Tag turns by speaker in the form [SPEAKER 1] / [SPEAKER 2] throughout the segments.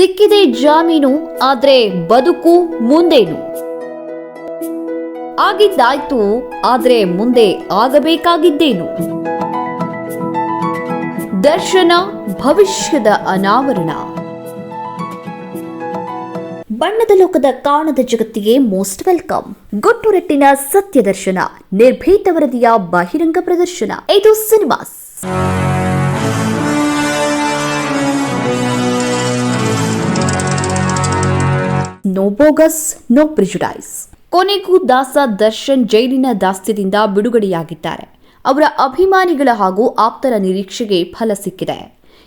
[SPEAKER 1] ಸಿಕ್ಕಿದೆ ಜಾಮೀನು, ಆದ್ರೆ ಬದುಕು ಮುಂದೇನು? ಆಗಿದ್ದಾಯ್ತು, ಆದ್ರೆ ಮುಂದೆ ಆಗಬೇಕಾಗಿದ್ದೇನು? ದರ್ಶನ, ಭವಿಷ್ಯದ ಅನಾವರಣ. ಬಣ್ಣದ ಲೋಕದ ಕಾಣದ ಜಗತ್ತಿಗೆ ಮೋಸ್ಟ್ ವೆಲ್ಕಮ್. ಗುಟ್ಟುರಟ್ಟಿನ ಸತ್ಯ ದರ್ಶನ ನಿರ್ಭೀತ ವರದಿಯ ಬಹಿರಂಗ ಪ್ರದರ್ಶನ. ಇದು cinemas. No bogus no prejudice ಕೊನೆಗೂ ದಾಸ ದರ್ಶನ್ ಜೈಲಿನ ದಾಸ್ತ್ಯದಿಂದ ಬಿಡುಗಡೆಯಾಗಿದ್ದಾರೆ. ಅವರ ಅಭಿಮಾನಿಗಳ ಹಾಗೂ ಆಪ್ತರ ನಿರೀಕ್ಷೆಗೆ ಫಲ ಸಿಕ್ಕಿದೆ.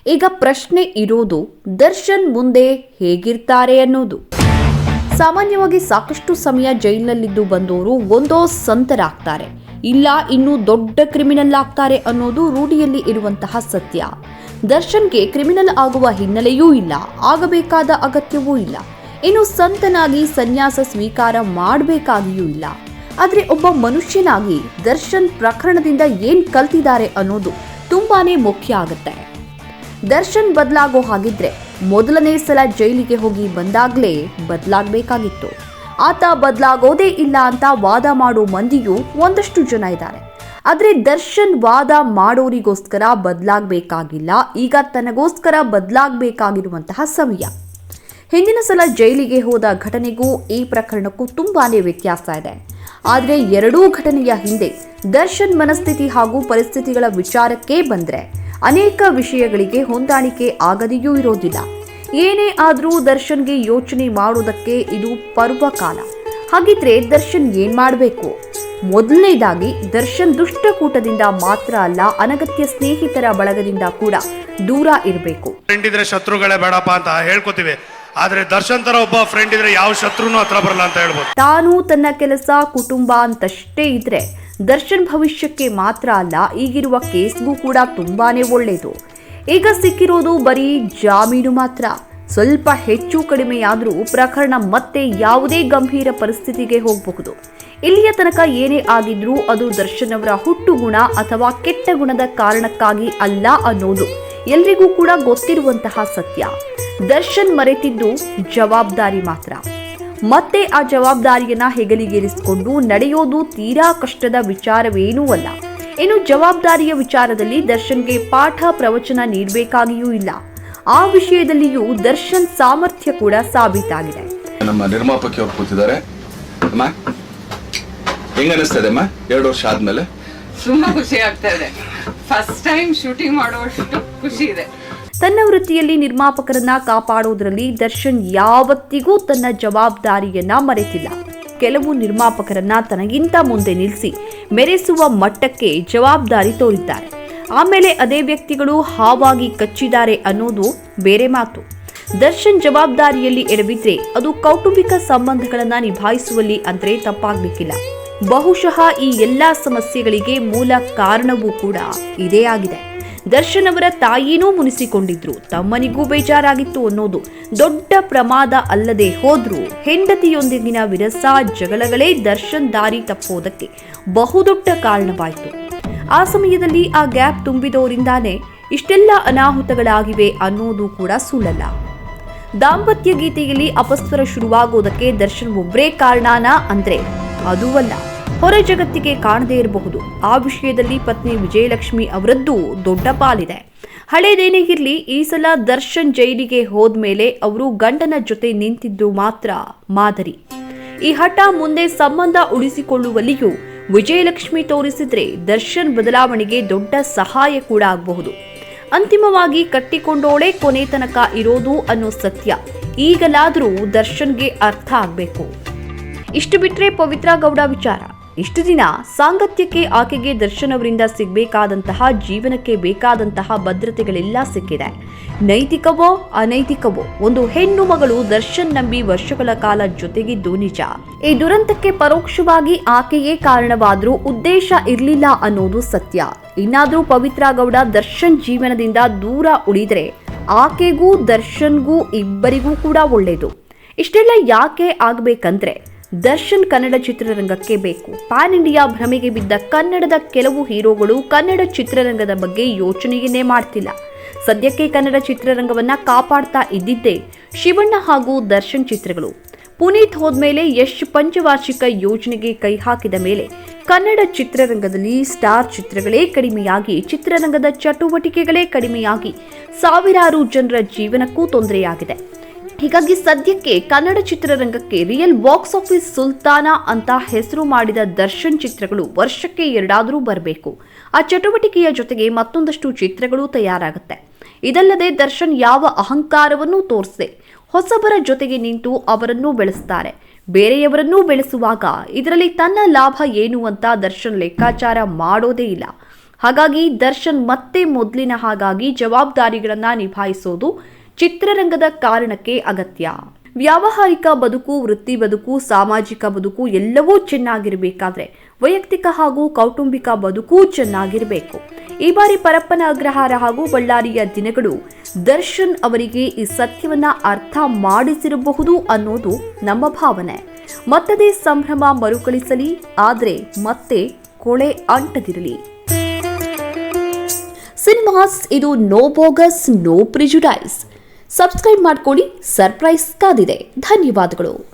[SPEAKER 1] ಈಗ ಪ್ರಶ್ನೆ ಇರೋದು, ದರ್ಶನ್ ಮುಂದೆ ಹೇಗಿರ್ತಾರೆ ಅನ್ನೋದು. ಸಾಮಾನ್ಯವಾಗಿ ಸಾಕಷ್ಟು ಸಮಯ ಜೈಲಿನಲ್ಲಿದ್ದು ಬಂದವರು ಒಂದೋ ಸಂತರಾಗ್ತಾರೆ. ಇಲ್ಲ, ಇನ್ನೂ ದೊಡ್ಡ ಕ್ರಿಮಿನಲ್ ಆಗ್ತಾರೆ ಅನ್ನೋದು ರೂಢಿಯಲ್ಲಿ ಇರುವಂತಹ ಸತ್ಯ. ದರ್ಶನ್ಗೆ ಕ್ರಿಮಿನಲ್ ಆಗುವ ಹಿನ್ನೆಲೆಯೂ ಇಲ್ಲ, ಆಗಬೇಕಾದ ಅಗತ್ಯವೂ ಇಲ್ಲ. ಇನ್ನು ಸಂತನಾಗಿ ಸನ್ಯಾಸ ಸ್ವೀಕಾರ ಮಾಡಬೇಕಾಗಿಯೂ ಇಲ್ಲ. ಆದರೆ ಒಬ್ಬ ಮನುಷ್ಯನಾಗಿ ದರ್ಶನ್ ಪ್ರಕರಣದಿಂದ ಏನ್ ಕಲ್ತಿದ್ದಾರೆ ಅನ್ನೋದು ತುಂಬಾನೇ ಮುಖ್ಯ ಆಗುತ್ತೆ. ದರ್ಶನ್ ಬದಲಾಗೋ ಹಾಗಿದ್ರೆ ಮೊದಲನೇ ಸಲ ಜೈಲಿಗೆ ಹೋಗಿ ಬಂದಾಗ್ಲೇ ಬದಲಾಗಬೇಕಾಗಿತ್ತು. ಆತ ಬದಲಾಗೋದೇ ಇಲ್ಲ ಅಂತ ವಾದ ಮಾಡೋ ಮಂದಿಯೂ ಒಂದಷ್ಟು ಜನ ಇದ್ದಾರೆ. ಆದ್ರೆ ದರ್ಶನ್ ವಾದ ಮಾಡೋರಿಗೋಸ್ಕರ ಬದಲಾಗಬೇಕಾಗಿಲ್ಲ. ಈಗ ತನಗೋಸ್ಕರ ಬದಲಾಗಬೇಕಾಗಿರುವಂತಹ ಸಮಯ. ಹಿಂದಿನ ಸಲ ಜೈಲಿಗೆ ಹೋದ ಘಟನೆಗೂ ಈ ಪ್ರಕರಣಕ್ಕೂ ತುಂಬಾನೇ ವ್ಯತ್ಯಾಸ ಇದೆ. ಆದರೆ ಎರಡೂ ಘಟನೆಯ ಹಿಂದೆ ದರ್ಶನ್ ಮನಸ್ಥಿತಿ ಹಾಗೂ ಪರಿಸ್ಥಿತಿಗಳ ವಿಚಾರಕ್ಕೆ ಬಂದ್ರೆ ಅನೇಕ ವಿಷಯಗಳಿಗೆ ಹೊಂದಾಣಿಕೆ ಆಗದೆಯೂ ಇರೋದಿಲ್ಲ. ಏನೇ ಆದರೂ ದರ್ಶನ್ಗೆ ಯೋಚನೆ ಮಾಡುವುದಕ್ಕೆ ಇದು ಪರ್ವಕಾಲ ಹಾಗಿದ್ರೆ ದರ್ಶನ್ ಏನ್ ಮಾಡಬೇಕು? ಮೊದಲನೇದಾಗಿ ದರ್ಶನ್ ದುಷ್ಟಕೂಟದಿಂದ ಮಾತ್ರ ಅಲ್ಲ, ಅನಗತ್ಯ ಸ್ನೇಹಿತರ ಬಳಗದಿಂದ ಕೂಡ ದೂರ ಇರಬೇಕು.
[SPEAKER 2] ಶತ್ರುಗಳೇ ಬೇಡಪ್ಪ ಅಂತ ಹೇಳ್ಕೊತೀವಿ. ಆದ್ರೆ ದರ್ಶನ್ ತರ ಒಬ್ಬ ಫ್ರೆಂಡ್ ಇದ್ರೆ ಯಾವ ಶತ್ರುನು ಹತ್ರ ಬರಲ್ಲ ಅಂತ ಹೇಳ್ಬೋದು.
[SPEAKER 1] ತಾನು ತನ್ನ ಕೆಲಸ, ಕುಟುಂಬ ಅಂತಷ್ಟೇ ಇದ್ರೆ ದರ್ಶನ್ ಭವಿಷ್ಯಕ್ಕೆ ಮಾತ್ರ ಅಲ್ಲ, ಈಗಿರುವ ಕೇಸ್ಗೂ ಕೂಡ ತುಂಬಾನೇ ಒಳ್ಳೇದು. ಈಗ ಸಿಕ್ಕಿರೋದು ಬರೀ ಜಾಮೀನು ಮಾತ್ರ. ಸ್ವಲ್ಪ ಹೆಚ್ಚು ಕಡಿಮೆಯಾದರೂ ಪ್ರಕರಣ ಮತ್ತೆ ಯಾವುದೇ ಗಂಭೀರ ಪರಿಸ್ಥಿತಿಗೆ ಹೋಗಬಹುದು. ಇಲ್ಲಿಯ ತನಕ ಏನೇ ಆಗಿದ್ರೂ ಅದು ದರ್ಶನ್ ಅವರ ಹುಟ್ಟು ಗುಣ ಅಥವಾ ಕೆಟ್ಟ ಗುಣದ ಕಾರಣಕ್ಕಾಗಿ ಅಲ್ಲ ಅನ್ನೋದು ಎಲ್ರಿಗೂ ಕೂಡ ಗೊತ್ತಿರುವಂತಹ ಸತ್ಯ. ದರ್ಶನ್ ಮರೆತಿದ್ದು ಜವಾಬ್ದಾರಿ ಮಾತ್ರ. ಮತ್ತೆ ಆ ಜವಾಬ್ದಾರಿಯನ್ನ ಹೆಗಲಿಗೇರಿಸಿಕೊಂಡು ನಡೆಯೋದು ತೀರಾ ಕಷ್ಟದ ವಿಚಾರವೇನೂ ಅಲ್ಲ. ಇನ್ನು ಜವಾಬ್ದಾರಿಯ ವಿಚಾರದಲ್ಲಿ ದರ್ಶನ್ಗೆ ಪಾಠ ಪ್ರವಚನ ನೀಡಬೇಕಾಗಿಯೂ ಇಲ್ಲ. ಆ ವಿಷಯದಲ್ಲಿಯೂ ದರ್ಶನ್ ಸಾಮರ್ಥ್ಯ ಕೂಡ ಸಾಬೀತಾಗಿದೆ.
[SPEAKER 3] ನಮ್ಮ ನಿರ್ಮಾಪಕಿ ಅವ್ರು ಕೂತಿದ್ದಾರೆ. ಅಮ್ಮ ಹೆಂಗ ಅನಿಸ್ತದೆ ಅಮ್ಮ? ಎರಡು ವರ್ಷ ಆದ್ಮೇಲೆ?
[SPEAKER 4] ತುಂಬಾ ಖುಷಿ ಆಗ್ತಾ ಇದೆ. ಫಸ್ಟ್ ಟೈಮ್ ಶೂಟಿಂಗ್ ಮಾಡುವಷ್ಟು ಖುಷಿ ಇದೆ.
[SPEAKER 1] ತನ್ನ ವೃತ್ತಿಯಲ್ಲಿ ನಿರ್ಮಾಪಕರನ್ನ ಕಾಪಾಡುವುದರಲ್ಲಿ ದರ್ಶನ್ ಯಾವತ್ತಿಗೂ ತನ್ನ ಜವಾಬ್ದಾರಿಯನ್ನ ಮರೆತಿಲ್ಲ. ಕೆಲವು ನಿರ್ಮಾಪಕರನ್ನ ತನಗಿಂತ ಮುಂದೆ ನಿಲ್ಲಿಸಿ ಮೆರೆಸುವ ಮಟ್ಟಕ್ಕೆ ಜವಾಬ್ದಾರಿ ತೋರಿದ್ದಾರೆ. ಆಮೇಲೆ ಅದೇ ವ್ಯಕ್ತಿಗಳು ಹಾವಾಗಿ ಕಚ್ಚಿದ್ದಾರೆ ಅನ್ನೋದು ಬೇರೆ ಮಾತು. ದರ್ಶನ್ ಜವಾಬ್ದಾರಿಯಲ್ಲಿ ಎಡವಿದ್ರೆ ಅದು ಕೌಟುಂಬಿಕ ಸಂಬಂಧಗಳನ್ನ ನಿಭಾಯಿಸುವಲ್ಲಿ ಅಂದ್ರೆ ತಪ್ಪಾಗ್ಲಿಕ್ಕಿಲ್ಲ. ಬಹುಶಃ ಈ ಎಲ್ಲಾ ಸಮಸ್ಯೆಗಳಿಗೆ ಮೂಲ ಕಾರಣವೂ ಕೂಡ ಇದೇ ಆಗಿದೆ. ದರ್ಶನ್ ಅವರ ತಾಯಿನೂ ಮುನಿಸಿಕೊಂಡಿದ್ರು. ತಮ್ಮನಿಗೂ ಬೇಜಾರಾಗಿತ್ತು ಅನ್ನೋದು ದೊಡ್ಡ ಪ್ರಮಾದ ಅಲ್ಲದೆ ಹೋದ್ರು ಹೆಂಡತಿಯೊಂದಿಗಿನ ವಿರಸ, ಜಗಳಗಳೇ ದರ್ಶನ್ ದಾರಿ ತಪ್ಪೋದಕ್ಕೆ ಬಹುದೊಡ್ಡ ಕಾರಣವಾಯಿತು. ಆ ಸಮಯದಲ್ಲಿ ಆ ಗ್ಯಾಪ್ ತುಂಬಿದವರಿಂದಾನೇ ಇಷ್ಟೆಲ್ಲ ಅನಾಹುತಗಳಾಗಿವೆ ಅನ್ನೋದು ಕೂಡ ಸುಳ್ಳಲ್ಲ. ದಾಂಪತ್ಯ ಗೀತೆಯಲ್ಲಿ ಅಪಸ್ವರ ಶುರುವಾಗೋದಕ್ಕೆ ದರ್ಶನ್ ಒಬ್ಬರೇ ಕಾರಣನಾ ಅಂದ್ರೆ ಅದೂ ಅಲ್ಲ ಹೊರ ಜಗತ್ತಿಗೆ ಕಾಣದೇ ಇರಬಹುದು. ಆ ವಿಷಯದಲ್ಲಿ ಪತ್ನಿ ವಿಜಯಲಕ್ಷ್ಮಿ ಅವರದ್ದು ದೊಡ್ಡ ಪಾಲಿದೆ. ಹಳೇದೇನೇ ಇರಲಿ, ಈ ಸಲ ದರ್ಶನ್ ಜೈಲಿಗೆ ಹೋದ್ಮೇಲೆ ಅವರು ಗಂಡನ ಜೊತೆ ನಿಂತಿದ್ದು ಮಾತ್ರ ಮಾದರಿ. ಈ ಹಠ ಮುಂದೆ ಸಂಬಂಧ ಉಳಿಸಿಕೊಳ್ಳುವಲ್ಲಿಯೂ ವಿಜಯಲಕ್ಷ್ಮಿ ತೋರಿಸಿದ್ರೆ ದರ್ಶನ್ ಬದಲಾವಣೆಗೆ ದೊಡ್ಡ ಸಹಾಯ ಕೂಡ ಆಗಬಹುದು. ಅಂತಿಮವಾಗಿ ಕಟ್ಟಿಕೊಂಡೋಳೆ ಕೊನೆ ತನಕ ಇರೋದು ಅನ್ನೋ ಸತ್ಯ. ಈಗಲಾದರೂ ದರ್ಶನ್ಗೆ ಅರ್ಥ ಆಗಬೇಕು. ಇಷ್ಟು ಬಿಟ್ಟರೆ ಪವಿತ್ರ ಗೌಡ ವಿಚಾರ. ಇಷ್ಟು ದಿನ ಸಾಂಗತ್ಯಕ್ಕೆ ಆಕೆಗೆ ದರ್ಶನ್ ಅವರಿಂದ ಸಿಗಬೇಕಾದಂತಹ, ಜೀವನಕ್ಕೆ ಬೇಕಾದಂತಹ ಭದ್ರತೆಗಳೆಲ್ಲ ಸಿಕ್ಕಿದೆ. ನೈತಿಕವೋ, ಅನೈತಿಕವೋ, ಒಂದು ಹೆಣ್ಣು ಮಗಳು ದರ್ಶನ್ ನಂಬಿ ವರ್ಷಗಳ ಕಾಲ ಜೊತೆಗಿದ್ದು ನಿಜ. ಈ ದುರಂತಕ್ಕೆ ಪರೋಕ್ಷವಾಗಿ ಆಕೆಯೇ ಕಾರಣವಾದ್ರೂ ಉದ್ದೇಶ ಇರಲಿಲ್ಲ ಅನ್ನೋದು ಸತ್ಯ. ಇನ್ನಾದರೂ ಪವಿತ್ರ ಗೌಡ ದರ್ಶನ್ ಜೀವನದಿಂದ ದೂರ ಉಳಿದ್ರೆ ಆಕೆಗೂ ದರ್ಶನ್ಗೂ ಇಬ್ಬರಿಗೂ ಕೂಡ ಒಳ್ಳೇದು. ಇಷ್ಟೆಲ್ಲ ಯಾಕೆ ಆಗ್ಬೇಕಂದ್ರೆ ದರ್ಶನ್ ಕನ್ನಡ ಚಿತ್ರರಂಗಕ್ಕೆ ಬೇಕು. ಪ್ಯಾನ್ ಇಂಡಿಯಾ ಭ್ರಮೆಗೆ ಬಿದ್ದ ಕನ್ನಡದ ಕೆಲವು ಹೀರೋಗಳು ಕನ್ನಡ ಚಿತ್ರರಂಗದ ಬಗ್ಗೆ ಯೋಚನೆಯನ್ನೇ ಮಾಡ್ತಿಲ್ಲ. ಸದ್ಯಕ್ಕೆ ಕನ್ನಡ ಚಿತ್ರರಂಗವನ್ನ ಕಾಪಾಡ್ತಾ ಇದ್ದಿದ್ದೇ ಶಿವಣ್ಣ ಹಾಗೂ ದರ್ಶನ್ ಚಿತ್ರಗಳು. ಪುನೀತ್ ಹೋದ್ಮೇಲೆ ಯಶ್ ಪಂಚವಾರ್ಷಿಕ ಯೋಜನೆಗೆ ಕೈ ಹಾಕಿದ ಮೇಲೆ ಕನ್ನಡ ಚಿತ್ರರಂಗದಲ್ಲಿ ಸ್ಟಾರ್ ಚಿತ್ರಗಳೇ ಕಡಿಮೆಯಾಗಿ, ಚಿತ್ರರಂಗದ ಚಟುವಟಿಕೆಗಳೇ ಕಡಿಮೆಯಾಗಿ ಸಾವಿರಾರು ಜನರ ಜೀವನಕ್ಕೂ ತೊಂದರೆಯಾಗಿದೆ. ಹೀಗಾಗಿ ಸದ್ಯಕ್ಕೆ ಕನ್ನಡ ಚಿತ್ರರಂಗಕ್ಕೆ ರಿಯಲ್ ಬಾಕ್ಸ್ ಆಫೀಸ್ ಸುಲ್ತಾನ ಅಂತ ಹೆಸರು ಮಾಡಿದ ದರ್ಶನ್ ಚಿತ್ರಗಳು ವರ್ಷಕ್ಕೆ ಎರಡಾದರೂ ಬರಬೇಕು. ಆ ಚಟುವಟಿಕೆಯ ಜೊತೆಗೆ ಮತ್ತೊಂದಷ್ಟು ಚಿತ್ರಗಳು ತಯಾರಾಗುತ್ತೆ. ಇದಲ್ಲದೆ ದರ್ಶನ್ ಯಾವ ಅಹಂಕಾರವನ್ನೂ ತೋರಿಸದೆ ಹೊಸಬರ ಜೊತೆಗೆ ನಿಂತು ಅವರನ್ನು ಬೆಳೆಸ್ತಾರೆ. ಬೇರೆಯವರನ್ನೂ ಬೆಳೆಸುವಾಗ ಇದರಲ್ಲಿ ತನ್ನ ಲಾಭ ಏನು ಅಂತ ದರ್ಶನ್ ಲೆಕ್ಕಾಚಾರ ಮಾಡೋದೇ ಇಲ್ಲ. ಹಾಗಾಗಿ ದರ್ಶನ್ ಮತ್ತೆ ಮೊದಲಿನ ಹಾಗಾಗಿ ಜವಾಬ್ದಾರಿಗಳನ್ನು ನಿಭಾಯಿಸೋದು ಚಿತ್ರರಂಗದ ಕಾರಣಕ್ಕೆ ಅಗತ್ಯ. ವ್ಯಾವಹಾರಿಕ ಬದುಕು, ವೃತ್ತಿ ಬದುಕು, ಸಾಮಾಜಿಕ ಬದುಕು ಎಲ್ಲವೂ ಚೆನ್ನಾಗಿರಬೇಕಾದ್ರೆ ವೈಯಕ್ತಿಕ ಹಾಗೂ ಕೌಟುಂಬಿಕ ಬದುಕು ಚೆನ್ನಾಗಿರಬೇಕು. ಈ ಬಾರಿ ಪರಪ್ಪನ ಅಗ್ರಹಾರ ಹಾಗೂ ಬಳ್ಳಾರಿಯ ದಿನಗಳು ದರ್ಶನ್ ಅವರಿಗೆ ಈ ಸತ್ಯವನ್ನ ಅರ್ಥ ಮಾಡಿಸಿರಬಹುದು ಅನ್ನೋದು ನಮ್ಮ ಭಾವನೆ. ಮತ್ತದೇ ಸಂಭ್ರಮ ಮರುಕಳಿಸಲಿ, ಆದ್ರೆ ಮತ್ತೆ ಕೊಳೆ ಅಂಟದಿರಲಿ. ಸಿನಿಮಾಸ್, ಇದು no bogus, no prejudice. Subscribe ಮಾಡ್ಕೊಳ್ಳಿ. ಸರ್ಪ್ರೈಸ್ ಕಾದಿದೆ. ಧನ್ಯವಾದಗಳು.